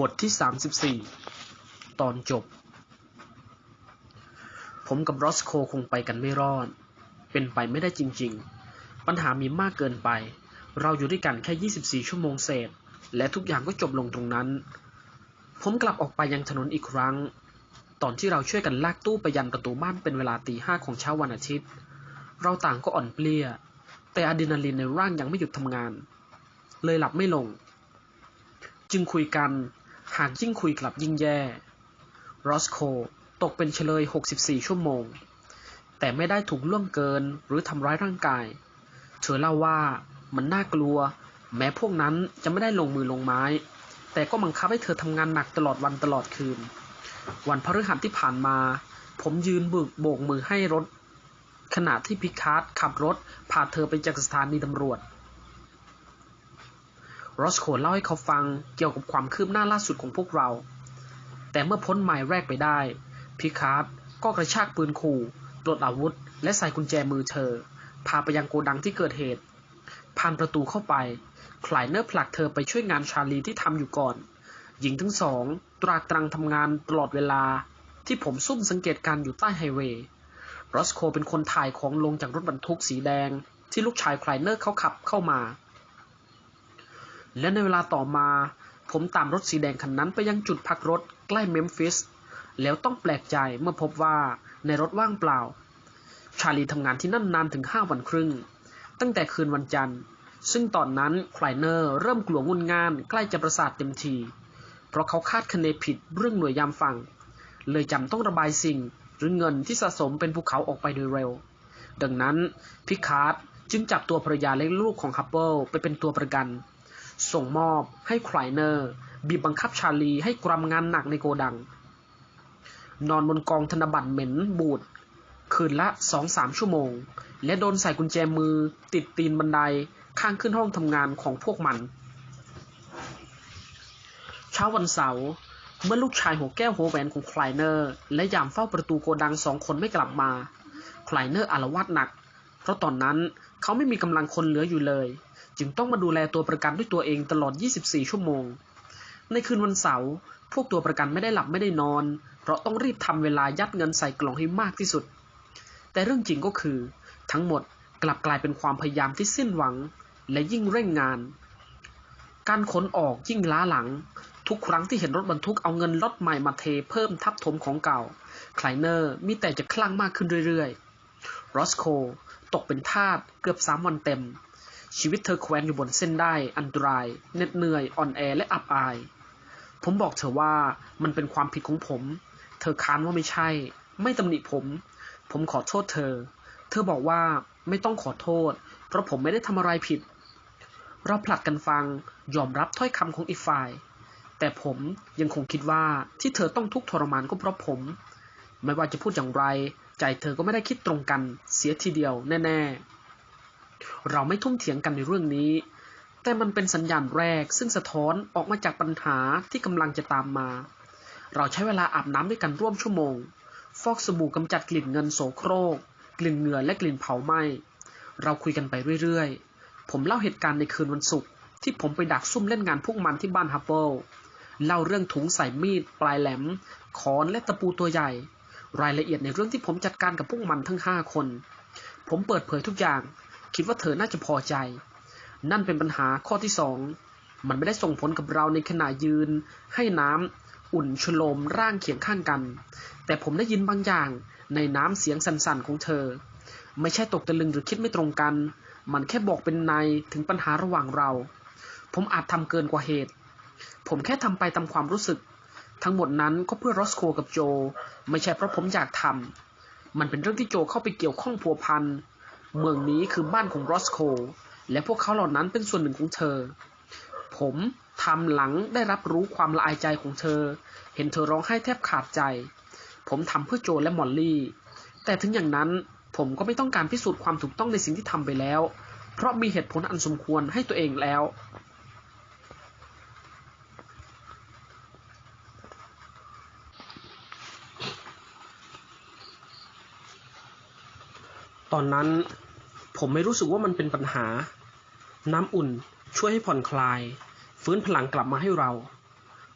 บทที่ 34 ตอนจบ ผมกับรอสโคคงไปกันไม่รอด เป็นไปไม่ได้จริง ๆ ปัญหามีมากเกินไป เราอยู่ด้วยกันแค่ 24 ชั่วโมงเศษ และทุกอย่างก็จบลงตรงนั้น ผมกลับออกไปยังถนนอีกครั้ง ตอนที่เราช่วยกันลากตู้ไปยันประตูบ้านเป็นเวลาตีห้าของเช้าวันอาทิตย์ เราต่างก็อ่อนเปลี้ย แต่อะดรีนาลีนในร่างยังไม่หยุดทำงาน เลยหลับไม่ลง จึงคุยกัน หากยิ่งคุยกลับยิ่งแย่ รอสโคตกเป็นเฉลย 64 ชั่วโมง แต่ไม่ได้ถูกล่วงเกินหรือทำร้ายร่างกาย เธอเล่าว่ามันน่ากลัว แม้พวกนั้นจะไม่ได้ลงมือลงไม้ แต่ก็บังคับให้เธอทำงานหนักตลอดวันตลอดคืน วันพฤหัสที่ผ่านมา ผมยืนบึกโบกมือให้รถ ขณะที่พิคาร์ดขับรถพาเธอไปจากสถานีตำรวจ รอสโคเล่าให้เขาฟังเกี่ยวกับความคืบหน้าล่าสุดของพวกเรา แต่เมื่อพ้นไมล์แรกไปได้ พิคาร์ดก็กระชากปืนขู่ตรวจอาวุธ และใส่กุญแจมือเธอ พาไปยังโกดังที่เกิดเหตุ ผ่านประตูเข้าไปคลายเนอร์ผลักเธอไปช่วยงานชาลีที่ทำอยู่ก่อน หญิงทั้งสอง ตรากตรังทำงานตลอดเวลาที่ผมซุ่มสังเกตการอยู่ใต้ไฮเวย์รอสโคเป็นคนถ่ายของลงจากรถบรรทุกสีแดง ที่ลูกชายคลายเนอร์เขาขับเข้ามา และในเวลาต่อมา ผมตามรถสีแดงคันนั้นไปยังจุดพักรถใกล้เมมฟิส แล้วต้องแปลกใจเมื่อพบว่าในรถว่างเปล่า ชาลีทำงานที่นั่นนานถึง5วันครึ่ง ตั้งแต่คืนวันจันทร์ ซึ่งตอนนั้นไคลเนอร์เริ่มกลัวงุนงานใกล้จะประสาทเต็มที เพราะเขาคาดคะเนผิดเรื่องหน่วยยามฟัง เลยจำต้องระบายสิ่งหรือเงินที่สะสมเป็นภูเขาออกไปโดยเร็ว ดังนั้นพิคาร์ดจึงจับตัวภรรยาและลูกของฮับเปิลไปเป็นตัวประกัน ส่งมอบให้ไคลายเนอร์บีบบังคับชาลีให้กรำงานหนักในโกดัง นอนบนกองธนบัตรเหม็นบูดคืนละสองสามชั่วโมง และโดนใส่กุญแจมือติดตีนบันไดข้างขึ้นห้องทำงานของพวกมัน เช้าวันเสาร์เมื่อลูกชายหัวแก้วหัวแหวนของไคลเนอร์ และยามเฝ้าประตูโกดังสองคนไม่กลับมาไคลเนอร์อารวาสหนัก เพราะตอนนั้นเขาไม่มีกำลังคนเหลืออยู่เลย จึงต้องมาดูแลตัวประกันด้วยตัวเองตลอด 24 ชั่วโมง ในคืนวันเสาร์ พวกตัวประกันไม่ได้หลับไม่ได้นอน เพราะต้องรีบทำเวลายัดเงินใส่กล่องให้มากที่สุด แต่เรื่องจริงก็คือ ทั้งหมดกลับกลายเป็นความพยายามที่สิ้นหวัง และยิ่งเร่งงาน การขนออกยิ่งล้าหลัง ทุกครั้งที่เห็นรถบรรทุกเอาเงินล็อตใหม่มาเทเพิ่มทับถมของเก่าไคลเนอร์มีแต่จะคลั่งมากขึ้นเรื่อยๆรอสโคตกเป็นทาสเกือบสามวันเต็ม ชีวิตเธอแควนอยู่บนเส้นได้อันตรายเหน็ดเหนื่อยอ่อนแอและอับอาย ผมบอกเธอว่ามันเป็นความผิดของผม เธอค้านว่าไม่ใช่ ไม่ตำหนิผม ผมขอโทษเธอ เธอบอกว่าไม่ต้องขอโทษ เพราะผมไม่ได้ทำอะไรผิด เราผลัดกันฟังยอมรับถ้อยคำของอีกฝ่าย แต่ผมยังคงคิดว่าที่เธอต้องทุกข์ทรมานก็เพราะผม ไม่ว่าจะพูดอย่างไร ใจเธอก็ไม่ได้คิดตรงกันเสียทีเดียวแน่ ๆ เราไม่ทุ่มเถียงกันในเรื่องนี้ แต่มันเป็นสัญญาณแรกซึ่งสะท้อนออกมาจากปัญหาที่กำลังจะตามมา เราใช้เวลาอาบน้ำด้วยกันร่วมชั่วโมง ฟอกสบู่กำจัดกลิ่นเงินโสโครก กลิ่นเหงื่อและกลิ่นเผาไหม้ เราคุยกันไปเรื่อยๆ ผมเล่าเหตุการณ์ในคืนวันศุกร์ที่ผมไปดักซุ่มเล่นงานพวกมันที่บ้านฮับเบิลเล่าเรื่องถุงใส่มีด ปลายแหลมขอนและตะปูตัวใหญ่ รายละเอียดในเรื่องที่ผมจัดการกับพวกมันทั้งห้าคน ผมเปิดเผยทุกอย่าง คิดว่าเธอน่าจะพอใจ นั่นเป็นปัญหาข้อที่สองมันไม่ได้ส่งผลกับเราในขณะยืน ให้น้ำอุ่นชโลมร่างเคียงข้างกัน แต่ผมได้ยินบางอย่างในน้ำเสียงสั่นๆของเธอ ไม่ใช่ตกตะลึงหรือคิดไม่ตรงกัน มันแค่บอกเป็นในถึงปัญหาระหว่างเรา ผมอาจทำเกินกว่าเหตุ ผมแค่ทำไปตามความรู้สึก ทั้งหมดนั้นก็เพื่อรอสโคกับโจ ไม่ใช่เพราะผมอยากทำมันเป็นเรื่องที่โจเข้าไปเกี่ยวข้องพัวพัน เมืองนี้คือบ้านของรอสโค และพวกเขาเหล่านั้นเป็นส่วนหนึ่งของเธอ ผมทำหลังได้รับรู้ความละอายใจของเธอ เห็นเธอร้องไห้แทบขาดใจ ผมทำเพื่อโจและมอลลี่ แต่ถึงอย่างนั้นผมก็ไม่ต้องการพิสูจน์ความถูกต้องในสิ่งที่ทำไปแล้ว เพราะมีเหตุผลอันสมควรให้ตัวเองแล้ว ตอนนั้น ผมไม่รู้สึกว่ามันเป็นปัญหา น้ำอุ่นช่วยให้ผ่อนคลาย ฟื้นพลังกลับมาให้เรา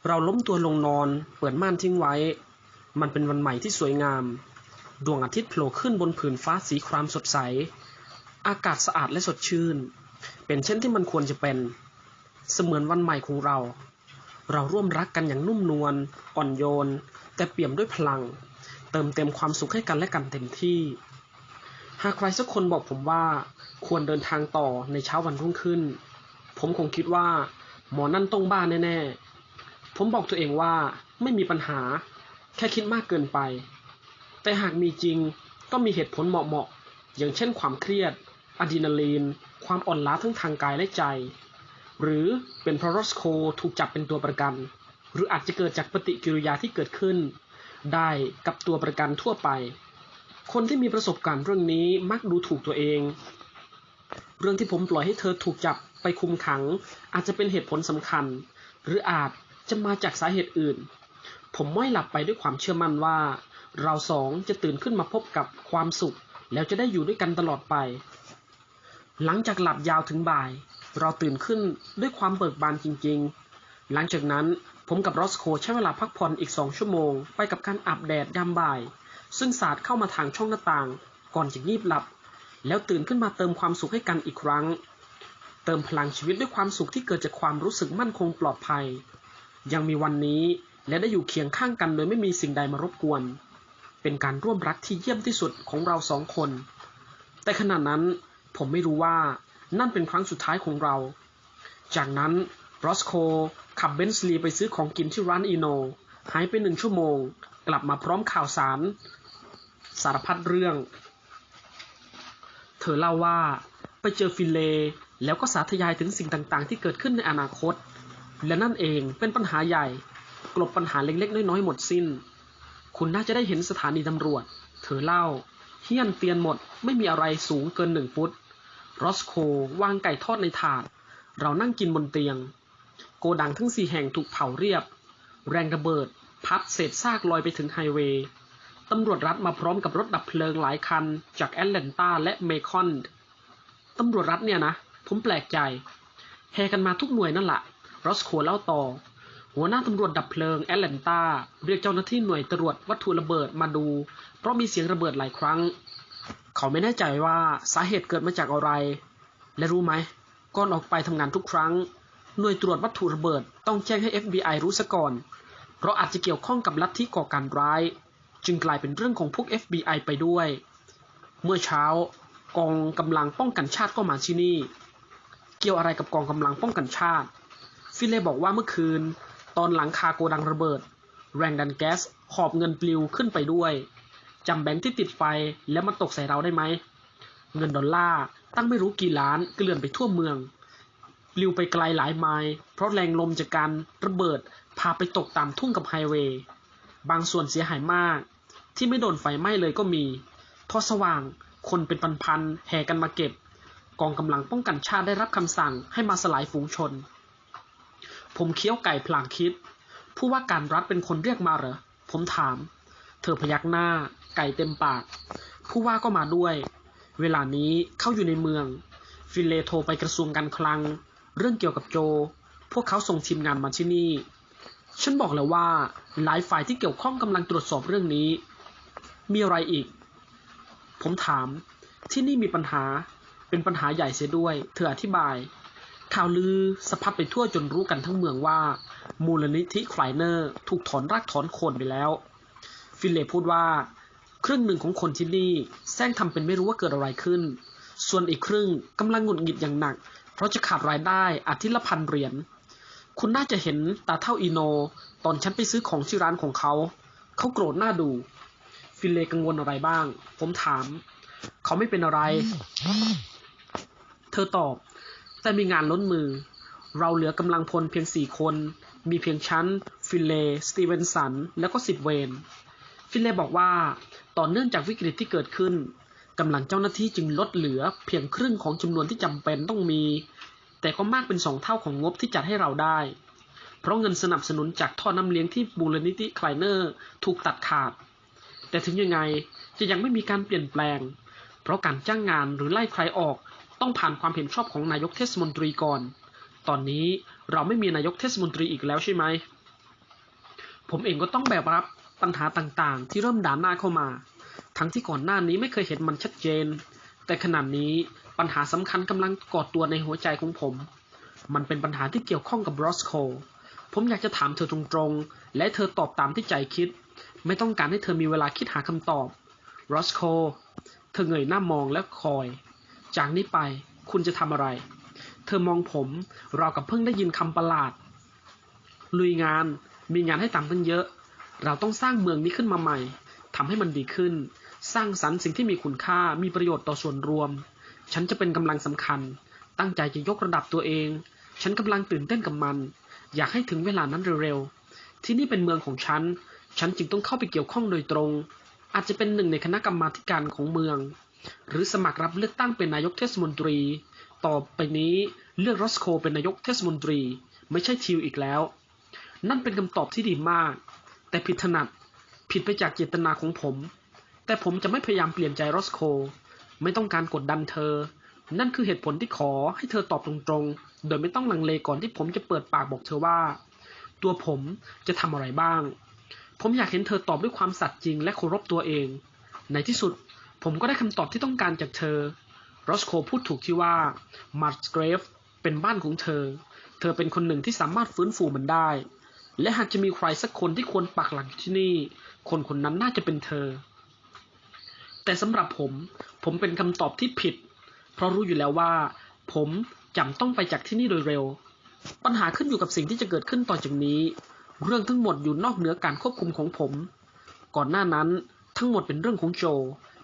เราล้มตัวลงนอน เปิดม่านทิ้งไว้ มันเป็นวันใหม่ที่สวยงาม ดวงอาทิตย์โผล่ขึ้นบนผืนฟ้าสีครามสดใส อากาศสะอาดและสดชื่น เป็นเช่นที่มันควรจะเป็น เสมือนวันใหม่ของเรา เราร่วมรักกันอย่างนุ่มนวล อ่อนโยน แต่เปี่ยมด้วยพลัง เติมเต็มความสุขให้กันและกันเต็มที่ หากใครสักคนบอกผมว่าควรเดินทางต่อในเช้าวันรุ่งขึ้น ผมคงคิดว่า หมอนั่นต้องบ้าแน่ๆ ผมบอกตัวเองว่าไม่มีปัญหา แค่คิดมากเกินไป แต่หากมีจริงก็มีเหตุผลเหมาะๆ อย่างเช่นความเครียดอะดรีนาลีน ความอ่อนล้าทั้งทางกายและใจ หรือเป็นเพราะรอสโคถูกจับเป็นตัวประกัน หรืออาจจะเกิดจากปฏิกิริยาที่เกิดขึ้น ได้กับตัวประกันทั่วไป คนที่มีประสบการณ์เรื่องนี้มักดูถูกตัวเอง เรื่องที่ผมปล่อยให้เธอถูกจับไปคุมขัง อาจจะเป็นเหตุผลสำคัญ หรืออาจจะมาจากสาเหตุอื่น ผมไม่หลับไปด้วยความเชื่อมั่นว่า เราสองจะตื่นขึ้นมาพบกับความสุข แล้วจะได้อยู่ด้วยกันตลอดไป หลังจากหลับยาวถึงบ่าย เราตื่นขึ้นด้วยความเบิกบานจริง ๆ หลังจากนั้นผมกับรอสโคใช้เวลาพักผ่อนอีกสองชั่วโมง ไปกับการอาบแดดยามบ่าย ซึ่งสาดเข้ามาทางช่องหน้าต่าง ก่อนจะงีบหลับ แล้วตื่นขึ้นมาเติมความสุขให้กันอีกครั้ง เติมพลังชีวิตด้วยความสุขที่เกิดจากความรู้สึกมั่นคงปลอดภัย ยังมีวันนี้และได้อยู่เคียงข้างกันโดยไม่มีสิ่งใดมารบกวน เป็นการร่วมรักที่เยี่ยมที่สุดของเราสองคน แต่ขณะนั้นผมไม่รู้ว่านั่นเป็นครั้งสุดท้ายของเรา จากนั้นบรอสโคขับเบนซ์ลีไปซื้อของกินที่ร้านอีโน หายไปหนึ่งชั่วโมง กลับมาพร้อมข่าวสาร สารพัดเรื่อง เธอเล่าว่าไปเจอฟิเล แล้วก็สาธยายถึงสิ่งต่างๆ ที่เกิดขึ้นในอนาคต และนั่นเองเป็นปัญหาใหญ่ กลบปัญหาเล็กๆ น้อยๆ หมดสิ้น คุณน่าจะได้เห็นสถานีตำรวจ เธอเล่าเฮี้ยนเตียนหมดไม่มีอะไรสูงเกินหนึ่งฟุตรอสโควางไก่ทอดในถาด เรานั่งกินบนเตียง โกดังทั้งสี่แห่งถูกเผาเรียบ แรงระเบิด พัดเศษซากลอยไปถึงไฮเวย์ ตำรวจรัฐมาพร้อมกับรถดับเพลิงหลายคัน จากแอตแลนตาและเมคอนตำรวจรัฐเนี่ยนะ ผมแปลกใจแห่กันมาทุกหน่วยนั่นแหละรอสโคเล่าต่อ หัวหน้าตำรวจดับเพลิงแอตแลนตาเรียกเจ้าหน้าที่หน่วยตรวจวัตถุระเบิดมาดู เพราะมีเสียงระเบิดหลายครั้ง เขาไม่แน่ใจว่าสาเหตุเกิดมาจากอะไร และรู้ไหมก่อนออกไปทำงานทุกครั้ง หน่วยตรวจวัตถุระเบิดต้องแจ้งให้ FBI รู้ซะก่อน เพราะอาจจะเกี่ยวข้องกับลัทธิก่อการร้าย จึงกลายเป็นเรื่องของพวก FBI ไปด้วย เมื่อเช้ากองกำลังป้องกันชาติก็มาที่นี่ เกี่ยวอะไรกับกองกำลังป้องกันชาติ ฟิเลบอกว่าเมื่อคืน ตอนหลังคาโกดังระเบิด แรงดันแก๊สหอบเงินปลิวขึ้นไปด้วยจำแบงค์ที่ติดไฟแล้วมาตกใส่เราได้ไหม เงินดอลลาร์ตั้งไม่รู้กี่ล้านเกลื่อนไปทั่วเมืองปลิวไปไกลหลายไมล์เพราะแรงลมจากการระเบิดพาไปตกตามทุ่งกับไฮเวย์ บางส่วนเสียหายมาก ที่ไม่โดนไฟไหม้เลยก็มีพอสว่าง คนเป็นพันๆแห่กันมาเก็บ กองกำลังป้องกันชาติได้รับคำสั่งให้มาสลายฝูงชน ผมเคี้ยวไก่พลางคิด ผู้ว่าการรัฐเป็นคนเรียกมาเหรอ ผมถาม เธอพยักหน้า ไก่เต็มปาก ผู้ว่าก็มาด้วย เวลานี้เข้าอยู่ในเมือง ฟินเลโทรไปกระทรวงการคลัง เรื่องเกี่ยวกับโจ พวกเขาส่งทีมงานมาที่นี่ ฉันบอกแล้วว่าหลายฝ่ายที่เกี่ยวข้องกำลังตรวจสอบเรื่องนี้ มีอะไรอีก ผมถาม ที่นี่มีปัญหา เป็นปัญหาใหญ่เสียด้วย เธออธิบาย ข่าวลือสะพัดไปทั่วจนรู้กันทั้งเมืองว่า มูลนิธิไคลเนอร์ ถูกถอนรากถอนโคนไปแล้ว ฟินเลพูดว่า ครึ่งหนึ่งของคนที่นี่แซงทำเป็นไม่รู้ว่าเกิดอะไรขึ้น ส่วนอีกครึ่งกำลังหงุดหงิดอย่างหนัก เพราะจะขาดรายได้อาทิตย์ละพันเหรียญคุณน่าจะเห็นตาเท่าอีโน ตอนฉันไปซื้อของที่ร้านของเขา เขาโกรธหน้าดู ฟินเลกังวลอะไรบ้าง ผมถาม เขาไม่เป็นอะไร เธอตอบ แต่มีงานล้นมือ เราเหลือกำลังพลเพียงสี่คน มีเพียงฉันฟินเล สตีเวนสัน แล้วก็สิบเวน ฟินเลบอกว่า ต่อเนื่องจากวิกฤตที่เกิดขึ้นกำลังเจ้าหน้าที่จึงลดเหลือเพียงครึ่งของจำนวนที่จำเป็นต้องมี แต่ก็มากเป็นสองเท่าของงบที่จัดให้เราได้ เพราะเงินสนับสนุนจากท่อน้ำเลี้ยงที่บูรณิธิไคลเนอร์ ถูกตัดขาด แต่ถึงยังไงจะยังไม่มีการเปลี่ยนแปลง เพราะการจ้างงานหรือไล่ใครออกต้องผ่านความเห็นชอบของนายกเทศมนตรีก่อน ตอนนี้เราไม่มีนายกเทศมนตรีอีกแล้วใช่ไหม ผมเองก็ต้องแบกรับปัญหาต่างๆ ที่เริ่มด่านหน้าเข้ามา ทั้งที่ก่อนหน้านี้ไม่เคยเห็นมันชัดเจน แต่ขณะนี้ปัญหาสำคัญกำลังกอดตัวในหัวใจของผม มันเป็นปัญหาที่เกี่ยวข้องกับรอสโค ผมอยากจะถามเธอตรงๆ และเธอตอบตามที่ใจคิด ไม่ต้องการให้เธอมีเวลาคิดหาคำตอบรอสโคเธอเงยหน้ามองและคอย จากนี้ไปคุณจะทำอะไร เธอมองผมราวกับเพิ่งได้ยินคำประหลาด ลุยงานมีงานให้ทำตั้งเยอะ เราต้องสร้างเมืองนี้ขึ้นมาใหม่ทำให้มันดีขึ้น สร้างสรรค์สิ่งที่มีคุณค่ามีประโยชน์ต่อส่วนรวม ฉันจะเป็นกำลังสำคัญ ตั้งใจจะยกระดับตัวเอง ฉันกำลังตื่นเต้นกับมัน อยากให้ถึงเวลานั้นเร็วๆที่นี่เป็นเมืองของฉัน ฉันจึงต้องเข้าไปเกี่ยวข้องโดยตรง อาจจะเป็นหนึ่งในคณะกรรมาการของเมือง หรือสมัครรับเลือกตั้งเป็นนายกเทศมนตรี ต่อไปนี้เลือกรอสโคเป็นนายกเทศมนตรี ไม่ใช่ทิวอีกแล้ว นั่นเป็นคำตอบที่ดีมาก แต่ผิดถนัดผิดไปจากเจตนาของผม แต่ผมจะไม่พยายามเปลี่ยนใจรอสโค ไม่ต้องการกดดันเธอ นั่นคือเหตุผลที่ขอให้เธอตอบตรงๆ โดยไม่ต้องลังเลก่อนที่ผมจะเปิดปากบอกเธอว่า ตัวผมจะทำอะไรบ้าง ผมอยากเห็นเธอตอบด้วยความสัตย์จริงและเคารพตัวเอง ในที่สุดผมก็ได้คำตอบที่ต้องการจากเธอรอสโคพูดถูกที่ว่ามาร์สเกรฟเป็นบ้านของเธอ เธอเป็นคนหนึ่งที่สามารถฟื้นฟูมันได้ และหากจะมีใครสักคนที่ควรปักหลักที่นี่ คนคนนั้นน่าจะเป็นเธอ แต่สำหรับผม ผมเป็นคำตอบที่ผิด เพราะรู้อยู่แล้วว่า ผมจำต้องไปจากที่นี่โดยเร็ว ปัญหาขึ้นอยู่กับสิ่งที่จะเกิดขึ้นต่อจากนี้ เรื่องทั้งหมดอยู่นอกเหนือการควบคุมของผม ก่อนหน้านั้นทั้งหมดเป็นเรื่องของโจ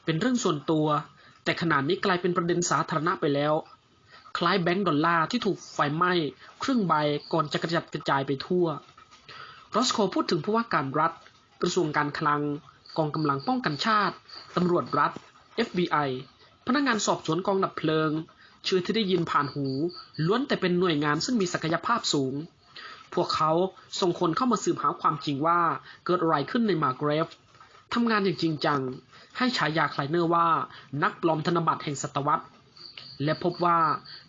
เป็นเรื่องส่วนตัว แต่ขณะนี้กลายเป็นประเด็นสาธารณะไปแล้ว คล้ายแบงก์ดอลลาร์ที่ถูกไฟไหม้ครึ่งใบก่อนจะกระจัดกระจายไปทั่วรอสโคพูดถึงผู้ว่าการรัฐ กระทรวงการคลัง กองกำลังป้องกันชาติ ตำรวจรัฐ FBI พนักงานสอบสวนกองดับเพลิง ชื่อที่ได้ยินผ่านหู ล้วนแต่เป็นหน่วยงานซึ่งมีศักยภาพสูง พวกเขาส่งคนเข้ามาสืบหาความจริงว่าเกิดอะไรขึ้นในมาเกรฟทำงานอย่างจริงจัง ให้ฉายาไคลเนอร์ว่านักปลอมธนบัตรแห่งศตวรรษ และพบว่า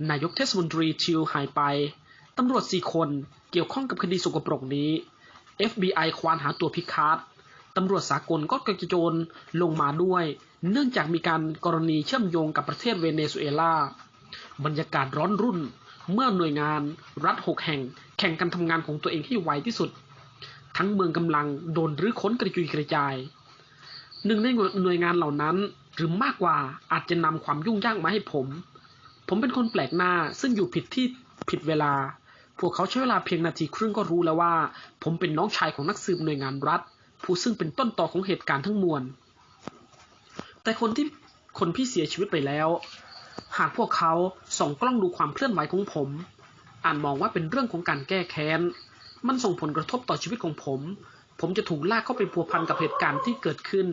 นายกเทศมนตรีทิวหายไป ตำรวจสี่คนเกี่ยวข้องกับคดีสกปรกนี้ FBI ควานหาตัวพิคาร์ดตำรวจสากลก็กระโจนลงมาด้วย เนื่องจากมีการกรณีเชื่อมโยงกับประเทศเวเนซุเอลา บรรยากาศร้อนรุ่น เมื่อหน่วยงานรัฐหกแห่ง แข่งกันทำงานของตัวเองให้ไวที่สุด ทั้งเมืองกำลังโดนรื้อค้นกระจุยกระจาย หนึ่งในหน่วยงานเหล่านั้นหรือมากกว่าอาจจะนำความยุ่งยากมาให้ผม ผมเป็นคนแปลกหน้าซึ่งอยู่ผิดที่ผิดเวลา พวกเขาใช้เวลาเพียงนาทีครึ่งก็รู้แล้วว่า ผมเป็นน้องชายของนักสืบหน่วยงานรัฐ ผู้ซึ่งเป็นต้นต่อของเหตุการณ์ทั้งมวล แต่คนที่คนพี่เสียชีวิตไปแล้ว หากพวกเขา ส่องกล้องดูความเคลื่อนไหวของผม อ่านมองว่าเป็นเรื่องของการแก้แค้น มันส่งผลกระทบต่อชีวิตของผม ผมจะถูกลากเข้าไปพัวพันกับเหตุการณ์ที่เกิดขึ้น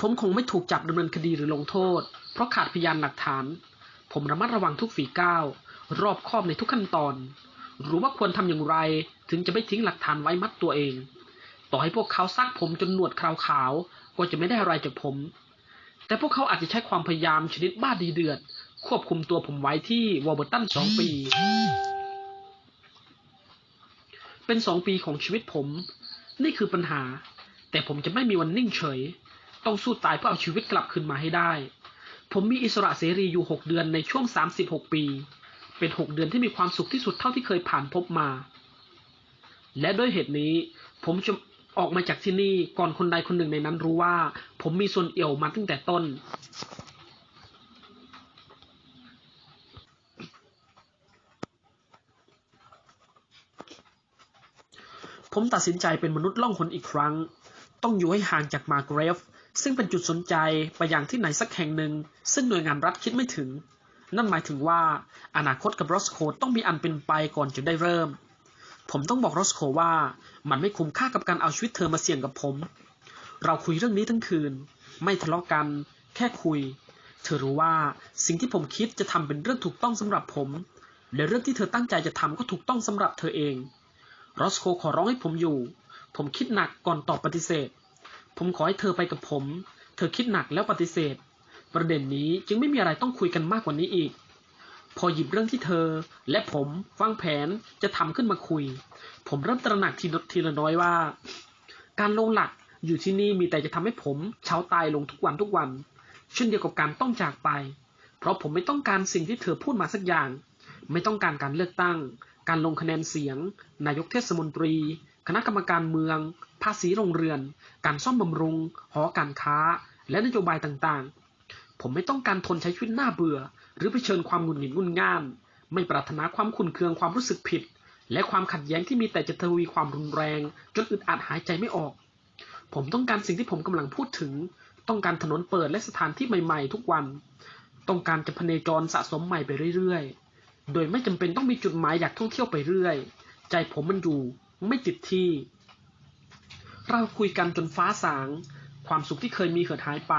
ผมคงไม่ถูกจับดำเนินคดีหรือลงโทษ เพราะขาดพยานหลักฐาน ผมระมัดระวังทุกฝีก้าว รอบคอบในทุกขั้นตอน รู้ว่าควรทำอย่างไร ถึงจะไม่ทิ้งหลักฐานไว้มัดตัวเอง ต่อให้พวกเขาซักผมจนหนวดคราวขาว ก็จะไม่ได้อะไรจากผม แต่พวกเขาอาจจะใช้ความพยายามชนิดบ้าดีเดือด ควบคุมตัวผมไว้ที่วอร์เบอร์ตันสองปี เป็นสองปีของชีวิตผม นี่คือปัญหา แต่ผมจะไม่มีวันนิ่งเฉย ต้องสู้ตายเพื่อเอาชีวิตกลับคืนมาให้ได้ ผมมีอิสระเสรีอยู่หกเดือนในช่วงสามสิบหกปี เป็นหกเดือนที่มีความสุขที่สุดเท่าที่เคยผ่านพบมา และด้วยเหตุนี้ผมจะออกมาจากที่นี่ก่อนคนใดคนหนึ่งในนั้นรู้ว่า ผมมีส่วนเอี่ยวมาตั้งแต่ต้น ผมตัดสินใจเป็นมนุษย์ล่องหนอีกครั้ง ต้องอยู่ให้ห่างจากมาเกรฟ ซึ่งเป็นจุดสนใจไปอย่างที่ไหนสักแห่งหนึ่ง ซึ่งหน่วยงานรัฐคิดไม่ถึง นั่นหมายถึงว่าอนาคตกับรอสโคต้องมีอันเป็นไปก่อนจะได้เริ่ม ผมต้องบอกรอสโคว่ามันไม่คุ้มค่ากับการเอาชีวิตเธอมาเสี่ยงกับผม เราคุยเรื่องนี้ทั้งคืน ไม่ทะเลาะกัน แค่คุย เธอรู้ว่าสิ่งที่ผมคิดจะทำเป็นเรื่องถูกต้องสำหรับผมและเรื่องที่เธอตั้งใจจะทำก็ถูกต้องสำหรับเธอเอง รอสโคขอร้องให้ผมอยู่ ผมคิดหนักก่อนตอบปฏิเสธ ผมขอให้เธอไปกับผม เธอคิดหนักแล้วปฏิเสธ ประเด็นนี้จึงไม่มีอะไรต้องคุยกันมากกว่านี้อีก พอหยิบเรื่องที่เธอ และผมวางแผนจะทำขึ้นมาคุย ผมเริ่มตระหนักทีละทีละน้อยว่า การลงหลักอยู่ที่นี่มีแต่จะทำให้ผมเช้าตายลงทุกวันทุกวัน เช่นเดียวกับการต้องจากไป เพราะผมไม่ต้องการสิ่งที่เธอพูดมาสักอย่าง ไม่ต้องการการเลือกตั้ง การลงคะแนนเสียง นายกเทศมนตรี คณะกรรมการเมือง ภาษีโรงเรือน การซ่อมบำรุง หอการค้า และนโยบายต่างๆ ผมไม่ต้องการทนใช้ชีวิตหน้าเบื่อ หรือเผชิญความหงุดหงิดงุนง่าน ไม่ปรารถนาความขุ่นเคืองความรู้สึกผิด และความขัดแย้งที่มีแต่จะทวีความรุนแรง จนอึดอัดหายใจไม่ออก ผมต้องการสิ่งที่ผมกำลังพูดถึง ต้องการถนนเปิดและสถานที่ใหม่ ๆ ทุกวัน ต้องการจะพเนจรสะสมใหม่ไปเรื่อยๆ โดยไม่จำเป็นต้องมีจุดหมายอยากท่องเที่ยวไปเรื่อย ใจผมมันอยู่ไม่ติดที่ เราคุยกันจนฟ้าสาง ความสุขที่เคยมีเหือดหายไป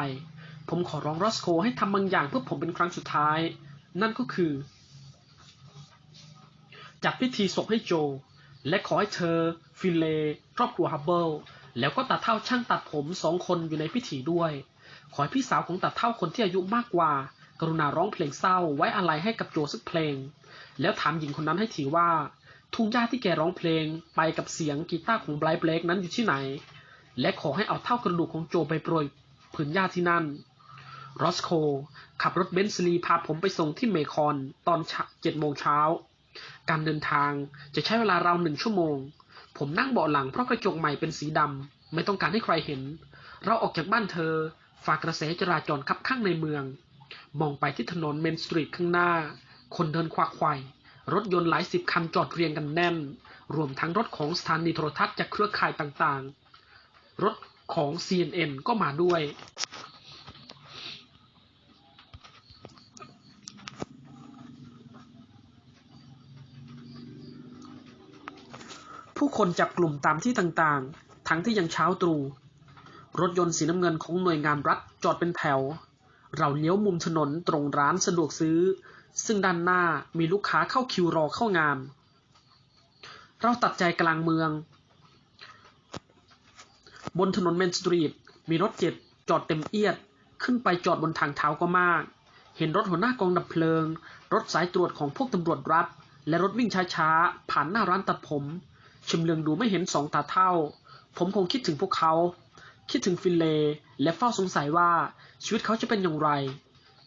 ผมขอร้องรอสโคให้ทำบางอย่างเพื่อผมเป็นครั้งสุดท้าย นั่นก็คือ จัดพิธีศพให้โจ และขอให้เธอ ฟิเล ครอบครัวฮับเบิลแล้วก็ตาเท่าช่างตัดผมสองคนอยู่ในพิธีด้วย ขอให้พี่สาวของตาเท่าคนที่อายุมากกว่า กรุณาร้องเพลงเศร้าไว้อะไรให้กับโจสักเพลง แล้วถามหญิงคนนั้นให้ทีว่า ทุ่งหญ้าที่แกร้องเพลงไปกับเสียงกีตาร์ของไบรท์เบลกนั้นอยู่ที่ไหน และขอให้เอาเท่ากระดูกของโจไปโปรยผืนหญ้าที่นั่นรอสโค ขับรถเบนซ์ลีพาผมไปส่งที่เมคอนตอนเจ็ดโมงเช้า การเดินทางจะใช้เวลาราวหนึ่งชั่วโมง ผมนั่งเบาะหลังเพราะกระจกใหม่เป็นสีดำ ไม่ต้องการให้ใครเห็น เราออกจากบ้านเธอ ฝากกระแสจราจรคับข้างในเมือง มองไปที่ถนนเมนสตรีทข้างหน้า คนเดินควักไขว่รถยนต์หลายสิบคันจอดเรียงกันแน่น รวมทั้งรถของสถานีโทรทัศน์จากเครือข่ายต่างๆ รถของ CNN ก็มาด้วย ผู้คนจับกลุ่มตามที่ต่างๆ ทั้งที่ยังเช้าตรู่ รถยนต์สีน้ำเงินของหน่วยงานรัฐจอดเป็นแถว เราเลี้ยวมุมถนนตรงร้านสะดวกซื้อ ซึ่งด้านหน้ามีลูกค้าเข้าคิวรอเข้างาน เราตัดใจกลางเมือง บนถนนเมนสตรีทมีรถเจ็ดจอดเต็มเอียด ขึ้นไปจอดบนทางเท้าก็มาก เห็นรถหัวหน้ากองดับเพลิง รถสายตรวจของพวกตำรวจรัฐ และรถวิ่งช้าๆ ผ่านหน้าร้านตัดผมชำเลืองดูไม่เห็นสองตาเท่า ผมคงคิดถึงพวกเขา คิดถึงฟินเล และเฝ้าสงสัยว่าชีวิตเขาจะเป็นอย่างไร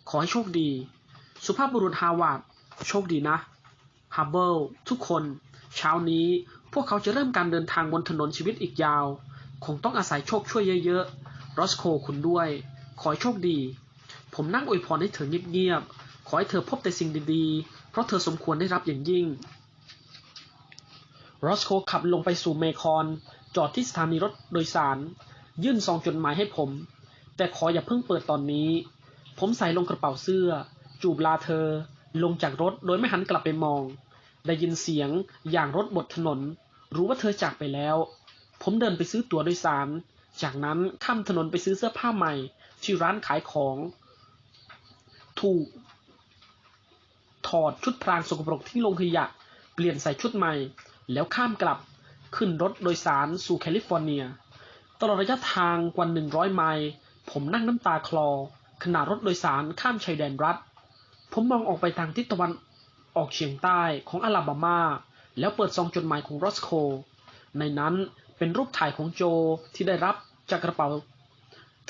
ขอให้โชคดี สุภาพบุรุษฮาวาดโชคดีนะฮับเบิลทุกคน เช้านี้พวกเขาจะเริ่มการเดินทางบนถนนชีวิตอีกยาว คงต้องอาศัยโชคช่วยเยอะๆรอสโคคุณด้วย ขอให้โชคดี ผมนั่งอวยพรให้เธอเงียบๆขอให้เธอพบแต่สิ่งดีๆ เพราะเธอสมควรได้รับอย่างยิ่งรอสโคขับลงไปสู่เมคอน จอดที่สถานีรถโดยสาร ยื่นซองจดหมายให้ผม แต่ขออย่าเพิ่งเปิดตอนนี้ ผมใส่ลงกระเป๋าเสื้อ จูบลาเธอ ลงจากรถโดยไม่หันกลับไปมอง ได้ยินเสียงอย่างรถบดถนน รู้ว่าเธอจากไปแล้ว ผมเดินไปซื้อตั๋วโดยสาร จากนั้นข้ามถนนไปซื้อเสื้อผ้าใหม่ ที่ร้านขายของ ถูก ถอดชุดพรางสกปรกที่ลงขยะ เปลี่ยนใส่ชุดใหม่ แล้วข้ามกลับขึ้นรถโดยสารสู่แคลิฟอร์เนีย ตลอดระยะทางกว่า 100 ไมล์ ผมนั่งน้ำตาคลอ ขณะรถโดยสารข้ามชายแดนรัฐ ผมมองออกไปทางทิศตะวันออกเฉียงใต้ของอลาบามา แล้วเปิดซองจดหมายของรอสโค ในนั้นเป็นรูปถ่ายของโจที่ได้รับจากกระเป๋า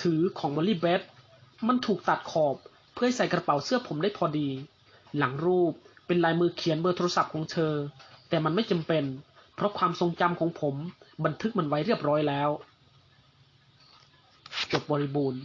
ถือของมอลลี่เบธมันถูกตัดขอบเพื่อให้ใส่กระเป๋าเสื้อผมได้พอดี หลังรูปเป็นลายมือเขียนเบอร์โทรศัพท์ของเธอ แต่มันไม่จำเป็น เพราะความทรงจำของผมบันทึกมันไว้เรียบร้อยแล้ว จบบริบูรณ์